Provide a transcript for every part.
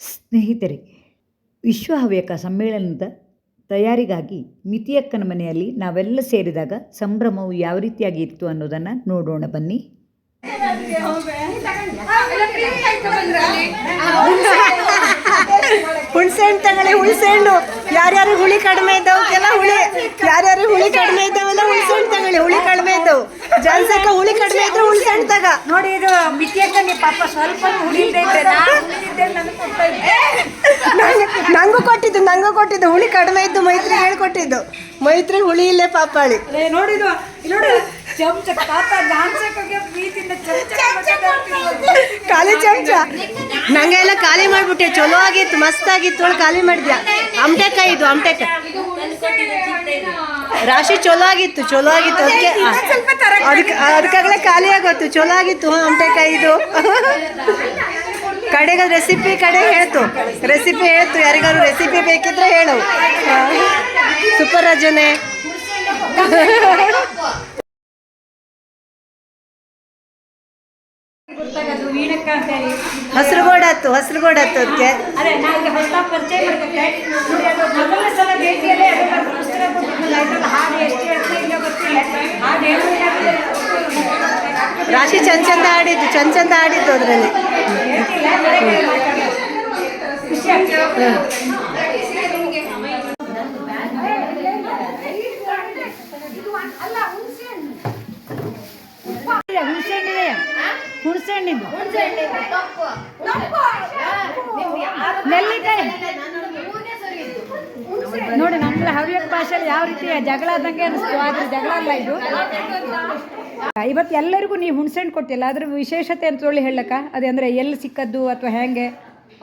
ಸ್ನೇಹಿತರೆ ವಿಶ್ವ ಹವ್ಯಕ ಸಮ್ಮೇಳನದ ತಯಾರಿಗಾಗಿ ಮಿತಿಯಕ್ಕನ ಮನೆಯಲ್ಲಿ ನಾವೆಲ್ಲ ಸೇರಿದಾಗ ಸಂಭ್ರಮವು ಯಾವ ರೀತಿಯಾಗಿ ಇತ್ತು ಅನ್ನೋದನ್ನು ನೋಡೋಣ ಬನ್ನಿ. ಹಣ್ಣು ತಗೊಳ್ಳಿ ಹುಣಸೆ ಹಣ್ಣು ಯಾರ್ಯಾರು ಹುಳಿ ಕಡಿಮೆ ಇದ್ದವಕ್ಕೆಲ್ಲ ಹುಳಿ ಯಾರ್ಯಾರು ಹುಳಿ ಕಡಿಮೆ ಇದ್ದಾವೆಲ್ಲ ಹುಣಸೆ ಹಣ್ಣು ತಗೊಳ್ಳಿ ಹುಳಿ ಕಡಿಮೆ ಇದ್ದವು. ಜನಸಕ ಹುಳಿ ಕಡಿಮೆ ಇದ್ರೆ ಹುಣಸೆ ಹಣ್ಣು ತಗ. ನೋಡಿ ಇದು ಮಿತಿಯಕ್ಕನಿಗೆ ಪಾಪ ಸ್ವಲ್ಪ ಹುಳಿ ನಂಗೆ- ನಂಗೂ ಕೊಟ್ಟಿದ್ದು ನಂಗೂ ಕೊಟ್ಟಿದ್ದು. ಹುಳಿ ಕಡಿಮೆ ಇದ್ದು ಮೈತ್ರಿ ಹೇಳ್ಕೊಟ್ಟಿದ್ದು. ಮೈತ್ರಿ ಹುಳಿ ಇಲ್ಲೇ ಪಾಪಾಳಿ. ನೋಡಿದು ನೋಡಿ ಚಮಚ ತಾತ ದಾನ್ಸಕ್ಕೆ ಪ್ರೀತಿಯಿಂದ ಖಾಲಿ ಚಮಚ ನಂಗೆ ಎಲ್ಲ ಖಾಲಿ ಮಾಡ್ಬಿಟ್ಟೆ ಚಲೋ ಆಗಿತ್ತು ಮಸ್ತ್ ಆಗಿತ್ತು ಖಾಲಿ ಮಾಡಿದ್ಯಾ? ಅಮಟೆಕಾಯಿ ಇದು ಅಮಟೆಕಾಯಿ. ರಾಶಿ ಚಲೋ ಆಗಿತ್ತು ಚಲೋ ಆಗಿತ್ತು ಅದಕ್ಕೆ ಅದಕ್ಕೆ ಅದಕ್ಕಾಗಲೇ ಖಾಲಿ ಆಗೋತ್ತು ಚಲೋ ಆಗಿತ್ತು ಹಾಂ ಆಮ್ಟೆಕಾಯಿ ಇದು. ಕಡೆಗೆ ರೆಸಿಪಿ ಕಡೆ ಹೇಳ್ತು. ರೆಸಿಪಿ ಹೇಳ್ತು ಯಾರಿಗಾರು ರೆಸಿಪಿ ಬೇಕಿದ್ರೆ ಹೇಳು. ಸೂಪರ್ ರಜನೆ. ವೀಣಕ್ಕ ಅಂತ ಹೇಳಿ ಹಸಿರು ಹತ್ತು ಅದಕ್ಕೆ ಅದೇ ನಾವೀಗ ಹೊಸ ಪರಿಚಯ ನೋಡಿ ಅದು ಮೊದಲ ಸಲ ಭೇಟಿಯಲ್ಲೇ ಪುಸ್ತಕ ಕೊಟ್ಟಿದ್ದ ಹಾಡು ಎಷ್ಟು ಹೇಳ್ತೀನಿ ಇಲ್ಲ ಗೊತ್ತಿಲ್ಲ. ಹಾಡು ರಾಶಿ ಚಂದ ಚಂದ ಆಡಿದ್ದು ಚಂದ ಚಂದ ಆಡಿದ್ದು ಅದರಲ್ಲಿ. ಹೇಳ್ತಿಲ್ಲ ಬರೀ ಕೇಳ್ಬೇಕಾದ್ರೆ. ಖುಷಿ ಆಗ್ತದೆ. ಇದೆ, ಹುಣಸೆ ಹಣ್ಣಿದೆ ಹುಣಸೆ ಹಣ್ಣಿಂದು ನೆಲ್ಲಿಕಾಯಿ ನಮ್ಮ ಹವ್ಯಕ ಭಾಷೆಯಲ್ಲಿ ಯಾವ ರೀತಿ ಜಗಳ ಆದಂಗೆ ಅನಿಸ್ತು ಆದ್ರೆ ಜಗಳ ಅಲ್ಲ ಇದು. ಇವತ್ತು ಎಲ್ಲರಿಗೂ ನೀವು ಹುಣ್ಸೆಂಡ್ ಕೊಟ್ಟಿಲ್ಲ, ಅದ್ರ ವಿಶೇಷತೆ ಅಂತ ಹೇಳಿ ಹೇಳಕ್ಕ ಅದೇ ಅಂದ್ರೆ ಎಲ್ಲಿ ಸಿಕ್ಕದ್ದು ಅಥವಾ ಹೆಂಗೆ?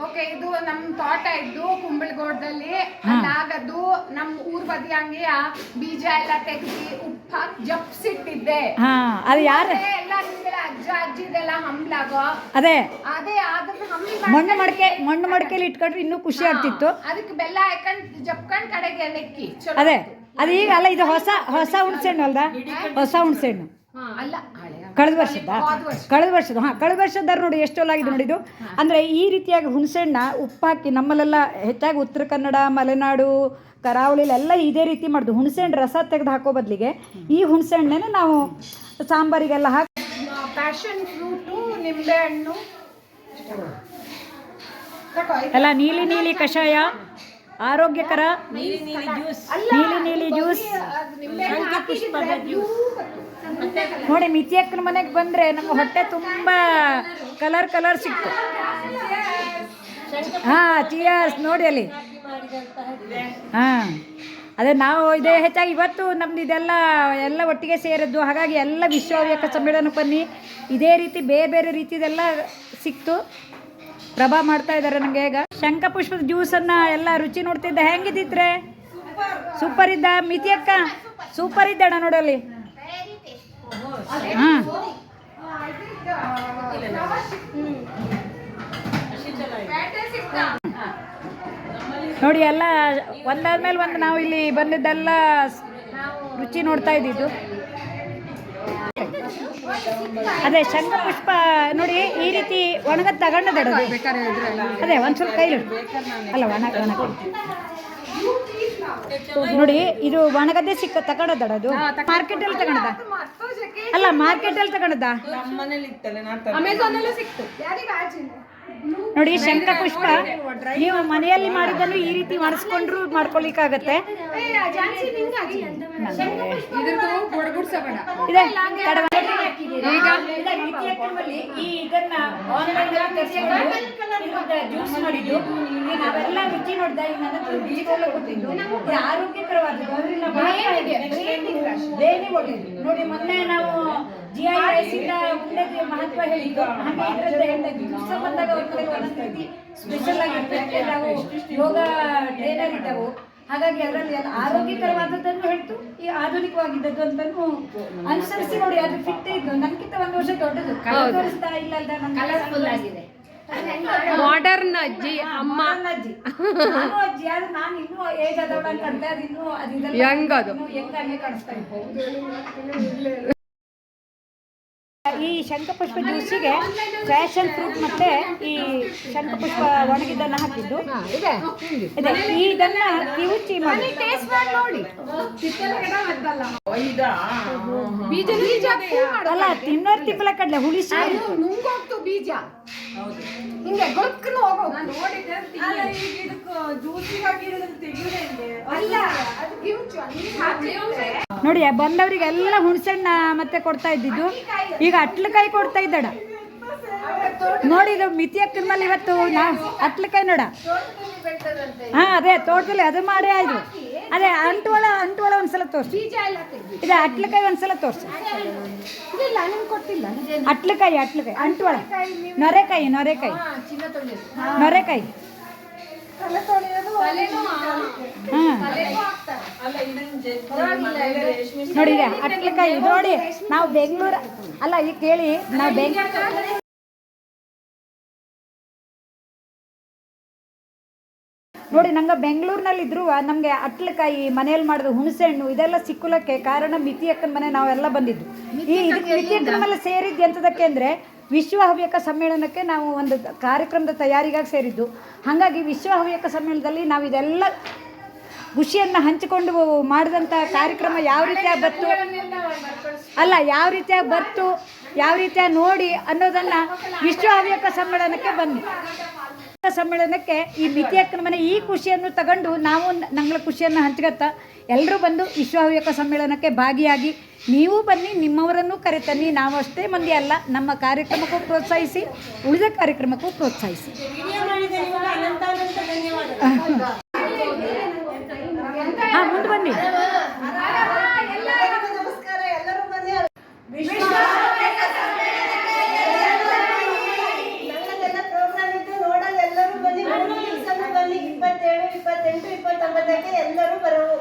ಓಕೆ ಇದು ನಮ್ ತೋಟ ಇದ್ದು ಕುಂಬಳಗೋಡದಲ್ಲಿ. ಅದಾಗದು ನಮ್ ಊರ್ ಬದಿ ಹಂಗೆ ಆ ಬೀಜ ಎಲ್ಲ ತೆಗ್ದಿ ಉಪ್ಪ ಜಪ್ಸಿಟ್ಟಿದ್ದೆ. ಹಾ ಅದು ಯಾರು ಎಲ್ಲ ನಿಮ್ಗೆಲ್ಲ ಅಜ್ಜ ಅಜ್ಜಿದೆಲ್ಲ ಹಂಬ್ಲಾಗೋ? ಅದೇ. ಅದೇ ಅದನ್ನ ಹಂಬಿ ಮಣ್ಣು ಮಡಕೆ ಮಣ್ಣು ಮಡಕೆಲಿ ಇಟ್ಕೊಂಡ್ರೆ ಇನ್ನೂ ಖುಷಿ ಆಗ್ತಿತ್ತು. ಅದಕ್ಕೆ ಬೆಲ್ಲ ಹಾಕೊಂಡ್ ಜಪ್ಕೊಂಡ್ ಕಡೆಗೆ ಲೆಕ್ಕಿ ಅದೇ. ಅದು ಈಗ ಅಲ್ಲ ಇದು ಹೊಸ ಹೊಸ ಹುಣಸೆಹಣ್ಣು ಅಲ್ದ? ಹೊಸ ಹುಣಸೆಹಣ್ಣು ಅಲ್ಲ ಕಳೆದ ವರ್ಷದ? ಕಳೆದ ವರ್ಷದ ಹಾಂ ಕಳೆದ ವರ್ಷದ ನೋಡಿ ಎಷ್ಟು ಆಗಿದೆ ನೋಡಿ ಇದು ಅಂದರೆ ಈ ರೀತಿಯಾಗಿ ಹುಣಸೆಹಣ್ಣ ಉಪ್ಪಾಕಿ ನಮ್ಮಲ್ಲೆಲ್ಲ ಹೆಚ್ಚಾಗಿ ಉತ್ತರ ಕನ್ನಡ ಮಲೆನಾಡು ಕರಾವಳಿಲೆಲ್ಲ ಇದೇ ರೀತಿ ಮಾಡೋದು. ಹುಣಸೆಹಣ್ಣು ರಸ ತೆಗೆದು ಹಾಕೋ ಬದಲಿಗೆ ಈ ಹುಣಸೆಹಣ್ಣನ್ನ ನಾವು ಸಾಂಬಾರಿಗೆಲ್ಲ ಹಾಕಿ ಪ್ಯಾಷನ್ ಫ್ರೂಟು ನಿಂಬೆ ಹಣ್ಣು ಅಲ್ಲ ಎಲ್ಲ ನೀಲಿ ನೀಲಿ ಕಷಾಯ ಆರೋಗ್ಯಕರ ನೀಲಿ ನೀಲಿ ಜ್ಯೂಸ್. ನೀಲಿ ನೀಲಿ ಹಣ್ಣು ಬತ್ತು. ನೋಡಿ ಮಿತಿಯಕ್ಕನ ಮನೆಗೆ ಬಂದರೆ ನಮ್ಮ ಹೊಟ್ಟೆ ತುಂಬ ಕಲರ್ ಕಲರ್ ಸಿಕ್ತು. ಹಾಂ ಚಿಯರ್ಸ್ ನೋಡಿ ಅಲ್ಲಿ. ಹಾಂ ಅದೇ ನಾವು ಇದೇ ಹೆಚ್ಚಾಗಿ ಇವತ್ತು ನಮ್ದು ಇದೆಲ್ಲ ಎಲ್ಲ ಒಟ್ಟಿಗೆ ಸೇರಿದ್ದು. ಹಾಗಾಗಿ ಎಲ್ಲ ವಿಶ್ವವ್ಯಕ ಸಮ್ಮೇಳನ ಬನ್ನಿ. ಇದೇ ರೀತಿ ಬೇರೆ ಬೇರೆ ರೀತಿದೆಲ್ಲ ಸಿಕ್ತು. ಪ್ರಭಾ ಮಾಡ್ತಾ ಇದ್ದಾರೆ ನನಗೆ ಈಗ. ಶಂಖಪುಷ್ಪದ ಜ್ಯೂಸನ್ನು ಎಲ್ಲ ರುಚಿ ನೋಡ್ತಿದ್ದೆ. ಹೆಂಗಿದ್ದಿದ್ರೆ ಸೂಪರ್ ಇದ್ದ ಮಿತಿಯಕ್ಕ ಸೂಪರ್ ಇದ್ದಣ ನೋಡಲ್ಲಿ. ಹಾಂ ನೋಡಿ ಎಲ್ಲ ಒಂದಾದ್ಮೇಲೆ ಒಂದು ನಾವು ಇಲ್ಲಿ ಬಂದಿದ್ದೆಲ್ಲ ರುಚಿ ನೋಡ್ತಾ ಇದ್ದಿದ್ದು. ಅದೇ ಶಂಖಪುಷ್ಪ ನೋಡಿ ಈ ರೀತಿ ಒಣಗದ್ ತಗೊಂಡದ ಅದೇ ಒಂದ್ ಸ್ವಲ್ಪ ಕೈಲಿ ಅಲ್ಲ ಒಣಗ ಒಣ ನೋಡಿ ಇದು ಒಣಗದ್ದೆ ಸಿಕ್ಕ ತಗೊಂಡದ ಅದು? ಮಾರ್ಕೆಟಲ್ಲಿ ತಗೊಂಡದ? ಅಲ್ಲ ಮಾರ್ಕೆಟ್ ಅಲ್ಲಿ ತಗೊಂಡದ? ಅಮೆಝಾನಲ್ಲೂ ಸಿಕ್ತು. ಯಾರಿಗೆ ಶಂಕ ಪುಷ್ಪ ನೀವು ಮನೆಯಲ್ಲಿ ಮಾಡಿದ್ದನ್ನು ಈ ರೀತಿ ಇದನ್ನ ಆನ್ಲೈನ್ ಜ್ಯೂಸ್ ಮಾಡಿದ್ದು. ನಾವೆಲ್ಲ ರುಚಿ ನೋಡ್ದ ಒಳ್ಳೆಯದು ನೋಡಿ ಮೊನ್ನೆ ನಾವು ಮಹತ್ವ ಹೇಳಿದ್ದು ಹಾಗೆ ಇದರಿಂದ ಹೇಳ್ತಾ ಇದ್ವಿ ದಿವಸ ಬಂದಾಗ ಅವ್ರ ಕಡೆ ಒಂದೊಂದು ರೀತಿ ಸ್ಪೆಷಲ್ ಆಗಿರ್ತದೆ. ನಾವು ಯೋಗ ಟ್ರೈನರ್ ಇದ್ದವು. ಹಾಗಾಗಿ ಅದರಲ್ಲಿ ಎಲ್ಲ ಆರೋಗ್ಯಕರವಾದದ್ದನ್ನು ಹೇಳ್ತು. ಈ ಆಧುನಿಕವಾಗಿದ್ದದ್ದು ಅಂತಲೂ ಅನುಸರಿಸಿ ನೋಡಿ ಅದು ಫಿಟ್ ಇದ್ದು. ನನ್ಗಿಂತ ಒಂದು ವರ್ಷ ದೊಡ್ಡದು. ತೋರಿಸ್ತಾ ಇಲ್ಲ ಅಲ್ದ ಕಲರ್ಫುಲ್ ಆಗಿದೆ. ಮಾಡರ್ನ್ ಅಜ್ಜಿ ಅಮ್ಮ. ಅಜ್ಜಿ. ನಾನು ಅಜ್ಜಿ. ಆದ್ರೆ ನಾನು ಇನ್ನೂ ಏಜ್ ಆದವಳ ಅಂತ ಅದು ಇನ್ನೂ ಅದು Young ಅದು. ಕಾಣಿಸ್ತಾ ಇತ್ತು. ಈ ಶಂಖಪುಷ್ಪ ಜ್ಯೂಸಿಗೆ ಫ್ಯಾಷನ್ ಫ್ರೂಟ್ ಮತ್ತೆ ಈ ಶಂಖಪುಷ್ಪ ಒಣಗಿದ್ದನ್ನ ಹಾಕಿದ್ದು. ಇದೆ. ಇದೆ. ಇದನ್ನ ಕಿವುಚಿ ಮಾಡಿ. ಅಲ್ಲ ತಿನ್ನೋರ್ ತಿಪ್ಪಲ ಕಡ್ಲೆ ಹುಳಿಸಿ ನುಂಗೋಗ್ತು ಬೀಜ. ಹಿಂಗೆ ಗೊಕ್ಕನು ಹೋಗೋದು ಅಲ್ಲ ಅದು ಕಿವುಚು ನೋಡಿ ಬಂದವರಿಗೆಲ್ಲ ಹುಣಸಣ್ಣ ಮತ್ತೆ ಕೊಡ್ತಾ ಇದ್ದಿದ್ದು. ಈಗ ಅಟ್ಲಕಾಯಿ ಕೊಡ್ತಾ ಇದ್ದಾಡ ನೋಡಿ ಇದು ಮಿತಿ ಮೇಲೆ ಇವತ್ತು ನಾ ಅಟ್ಲಕಾಯಿ ನೋಡ. ಹಾ ಅದೇ ತೋಟದಲ್ಲಿ ಅದು ಮಾಡೇ ಆಯ್ತು. ಅದೇ ಅಂಟುವಳ ಅಂಟುವಳ ಒಂದ್ಸಲ ತೋರ್ಸಿ. ಇದು ಅಟ್ಲಕಾಯಿ ಒಂದ್ಸಲ ತೋರ್ಸಿ. ಅಟ್ಲಕಾಯಿ ಅಟ್ಲಕಾಯಿ ಅಂಟುವಳ. ನೊರೆಕಾಯಿ ನೊರೆಕಾಯಿ. ನೊರೆಕಾಯಿ. ನೋಡಿ ಇದೆ ಅಟ್ಲಕಾಯಿ ಇದು ನೋಡಿ ನಾವು ಬೆಂಗಳೂರು ಅಲ್ಲ ಈಗ ಕೇಳಿ ನಾವು ಬೆಂಗಳೂರು ನೋಡಿ ನಂಗೆ ಬೆಂಗಳೂರಿನಲ್ಲಿ ಇದ್ರು ನಮಗೆ ಅಟ್ಲಕಾಯಿ ಮನೆಯಲ್ಲಿ ಮಾಡಿದ ಹುಣಸೆಹಣ್ಣು ಇದೆಲ್ಲ ಸಿಕ್ಕುಲಕ್ಕೆ ಕಾರಣ ಮಿತಿ ಅಕ್ಕನ ಮನೆ ನಾವೆಲ್ಲ ಬಂದಿದ್ದು. ಈ ಇದಕ್ಕೆ ಮಿತಿ ಅಕ್ಕನ ಮೇಲೆ ಸೇರಿದ್ದು ಎಂತದಕ್ಕೆ ಅಂದರೆ ವಿಶ್ವ ಹವ್ಯಕ ಸಮ್ಮೇಳನಕ್ಕೆ ನಾವು ಒಂದು ಕಾರ್ಯಕ್ರಮದ ತಯಾರಿಗಾಗಿ ಸೇರಿದ್ದು. ಹಾಗಾಗಿ ವಿಶ್ವ ಹವ್ಯಕ ಸಮ್ಮೇಳನದಲ್ಲಿ ನಾವು ಇದೆಲ್ಲ ಖುಷಿಯನ್ನು ಹಂಚಿಕೊಂಡು ಮಾಡಿದಂಥ ಕಾರ್ಯಕ್ರಮ ಯಾವ ರೀತಿಯಾಗಿ ಬತ್ತು? ಅಲ್ಲ, ಯಾವ ರೀತಿಯಾಗಿ ಬರ್ತು ಯಾವ ರೀತಿಯಾಗಿ ನೋಡಿ ಅನ್ನೋದನ್ನು ವಿಶ್ವ ಹವ್ಯಕ ಸಮ್ಮೇಳನಕ್ಕೆ ಬನ್ನಿ. ಸಮ್ಮೇಳನಕ್ಕೆ ಈ ಮಿತಿ ಅಕ್ಕನ ಮನೆ ಈ ಖುಷಿಯನ್ನು ತಗೊಂಡು ನಾವು ನಂಗಳ ಖುಷಿಯನ್ನು ಹಂಚ್ಕತ್ತ ಎಲ್ಲರೂ ಬಂದು ವಿಶ್ವ ಹವ್ಯಕ ಸಮ್ಮೇಳನಕ್ಕೆ ಭಾಗಿಯಾಗಿ ನೀವು ಬನ್ನಿ ನಿಮ್ಮವರನ್ನು ಕರೆತನ್ನಿ. ನಾವು ಅಷ್ಟೇ ಮಂದಿ ಅಲ್ಲ ನಮ್ಮ ಕಾರ್ಯಕ್ರಮಕ್ಕೂ ಪ್ರೋತ್ಸಾಹಿಸಿ ಉಳಿದ ಕಾರ್ಯಕ್ರಮಕ್ಕೂ ಪ್ರೋತ್ಸಾಹಿಸಿ. ಹಾಂ ಮುಂದೆ ಬನ್ನಿ ನಮಸ್ಕಾರ ಎಲ್ಲರೂ ಬನ್ನಿ ನಮ್ಮದೆಲ್ಲ ಪ್ರೋಗ್ರಾಮ್ ಇದ್ದು ನೋಡಲು ಎಲ್ಲರೂ ಬನ್ನಿ ಮೂರು ದಿವಸನೂ ಬನ್ನಿ ಇಪ್ಪತ್ತೇಳು ಇಪ್ಪತ್ತೆಂಟು ಇಪ್ಪತ್ತೊಂಬತ್ತಕ್ಕೆ ಎಲ್ಲರೂ ಬರವು.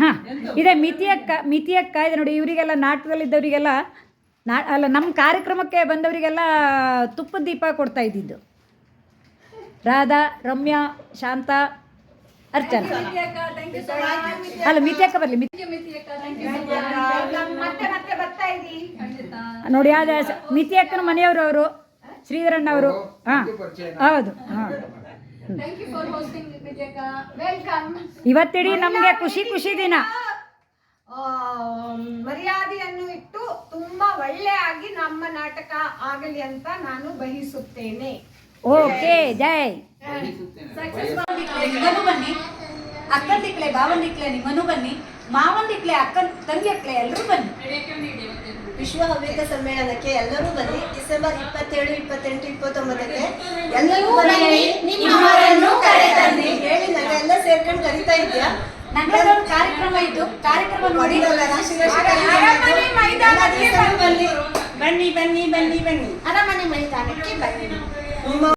ಹಾಂ. ಇದೆ ಮಿತಿ ಅಕ್ಕ ಮಿತಿ ಅಕ್ಕ ಇದೆ ನೋಡಿ ಇವರಿಗೆಲ್ಲ ನಾಟಕದಲ್ಲಿದ್ದವರಿಗೆಲ್ಲ ನಾ ಅಲ್ಲ ನಮ್ಮ ಕಾರ್ಯಕ್ರಮಕ್ಕೆ ಬಂದವರಿಗೆಲ್ಲ ತುಪ್ಪದ ದೀಪ ಕೊಡ್ತಾ ಇದ್ದಿದ್ದು. ರಾಧಾ ರಮ್ಯಾ ಶಾಂತ ಅರ್ಚನಾ. ಅಲ್ಲ ಮಿತಿಯಕ್ಕ ಬರಲಿ ಮಿತಿ. ನೋಡಿ ಅದೇ ಮಿತಿಯಕ್ಕನ ಮನೆಯವರು ಅಕ್ಕನ ಮನೆಯವರು ಅವರು. ಹಾಂ. ಹೌದು. ಹಾಂ. ಇವತ್ತಿಡೀ ನಮಗೆ ಖುಷಿ ಖುಷಿ ದಿನ. ಮರ್ಯಾದೆಯನ್ನು ಇಟ್ಟು ತುಂಬಾ ಒಳ್ಳೆಯಾಗಿ ನಮ್ಮ ನಾಟಕ ಆಗಲಿ ಅಂತ ನಾನು ಬಯಸುತ್ತೇನೆ. ಓಕೆ ಜೈ. ನಿಮ್ಮನು ಬನ್ನಿ. ಅಕ್ಕಂದಿಕ್ಲೆ ಬಾವಂದಿಕ್ಲೆ ನಿಮ್ಮನು ಬನ್ನಿ. ಮಾವಂದಿಕ್ಲೆ ಅಕ್ಕನ ತಂಗಿ ಅಕ್ಲೆ ಎಲ್ಲರೂ ಬನ್ನಿ. ವಿಶ್ವ ಹವ್ಯಕ ಸಮ್ಮೇಳನಕ್ಕೆ ಎಲ್ಲರೂ ಬನ್ನಿ. ಡಿಸೆಂಬರ್ ಇಪ್ಪತ್ತೇಳು ಇಪ್ಪತ್ತೆಂಟು ಇಪ್ಪತ್ತೊಂಬತ್ತಕ್ಕೆ ಎಲ್ಲರೂ ಬನ್ನಿ. ಹೇಳಿ ನಾವೆಲ್ಲ ಸೇರ್ಕೊಂಡು ಕರಿತಾ ಇದ್ಯಾ ನನ್ನದೊಂದು ಕಾರ್ಯಕ್ರಮ ಇದ್ದು ಕಾರ್ಯಕ್ರಮ ನೋಡಿ. ಅರಮನೆ ಮೈದಾನಕ್ಕೆ ಬನ್ನಿ. ಬನ್ನಿ ಬನ್ನಿ ಬನ್ನಿ. ಅರಮನೆ ಮೈದಾನಕ್ಕೆ ಬನ್ನಿ.